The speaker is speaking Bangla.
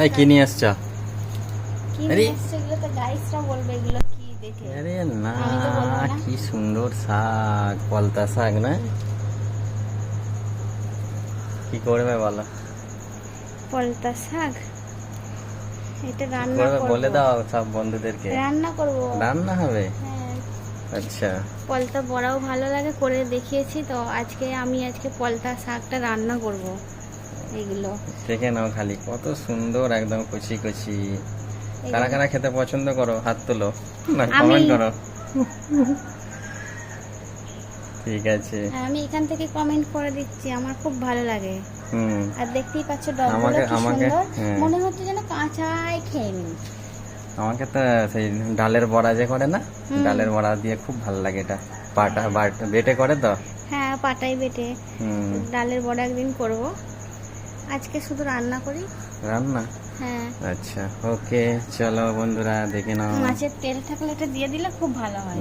এই কি নিয়ে এসছ কি আরে। নিয়ে এগুলো তো গাইসরা বলবে এগুলো কি দেখে? আরে না। কি সুন্দর শাক পলতা শাক না? কি করবে বলো? পলতা শাক? এটা রান্না করবে করব। বলে দাও সব বন্ধুদেরকে। রান্না করব। রান্না হবে? হ্যাঁ। আচ্ছা। পলতা বড়াও ভালো লাগে করে দেখিয়েছি তো আজকে আমি আজকে পলতা শাকটা রান্না করব। এগুলো। দেখে নাও খালি কত সুন্দর একদম কচি কচি। কারা কারা খেতে পছন্দ করো? হাত তোলো। না কমেন্ট করো। ঠিক আছে। আমি এখান থেকে কমেন্ট করে দিচ্ছি আমার খুব ভালো লাগে। হুম। আর দেখতেই পাচ্ছ ডগগুলো আমাকে- কি আমাকে- সুন্দর। হ্যাঁ। মনে হচ্ছে যেন কাঁচাই খেয়ে নিই। আমাকে তো সেই ডালের বড়া যে করে না ডালের বড়া দিয়ে খুব ভালো লাগে এটা। পাটা বাট- বেটে করে তো? হ্যাঁ পাটাই বেটে। হুম। ডালের বড়া একদিন করব। আজকে শুধু রান্না করি। রান্না? হ্যাঁ। আচ্ছা ওকে চলো বন্ধুরা দেখে নাও। মাছের তেল থাকলে এটা দিয়ে দিলে খুব ভালো হয়।